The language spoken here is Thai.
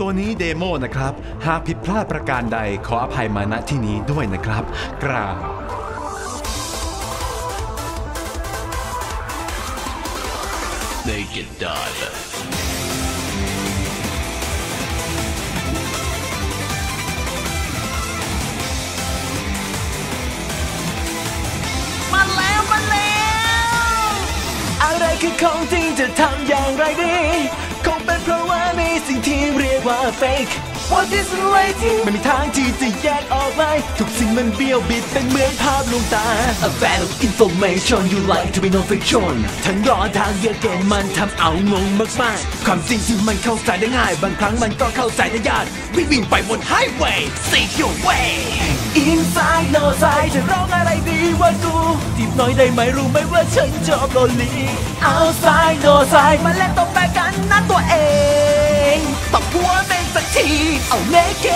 ตัวนี้เดโมนะครับ หากผิดพลาดประการใดขออภัยมาณที่นี้ด้วยนะครับ กราบ Naked Diver. มาแล้ว มาแล้ว อะไรคือของจริง เรียกว่า fake What is reality ไม่มีทางที่จะแยกออกเลยทุกสิ่งมันเบี้ยวบิดเป็นเหมือนภาพลวงตา A fan of information you like to be no fiction ทั้งรอทางเยอะเกินมันทำเอางงมากๆ ความจริงที่มันเข้าใจได้ง่าย บางครั้งมันก็เข้าใจได้ยากวิ่งวิ่งไปบน highway seek your way Inside no side จะร้องอะไรดีว่ากูจีบหน่อยได้ไหมรู้ไหมว่าฉันชอบโลลี Outside no side มาเล่นตบแบกกันนะตัวเองตบหัวเม งสักทีเอาเนเก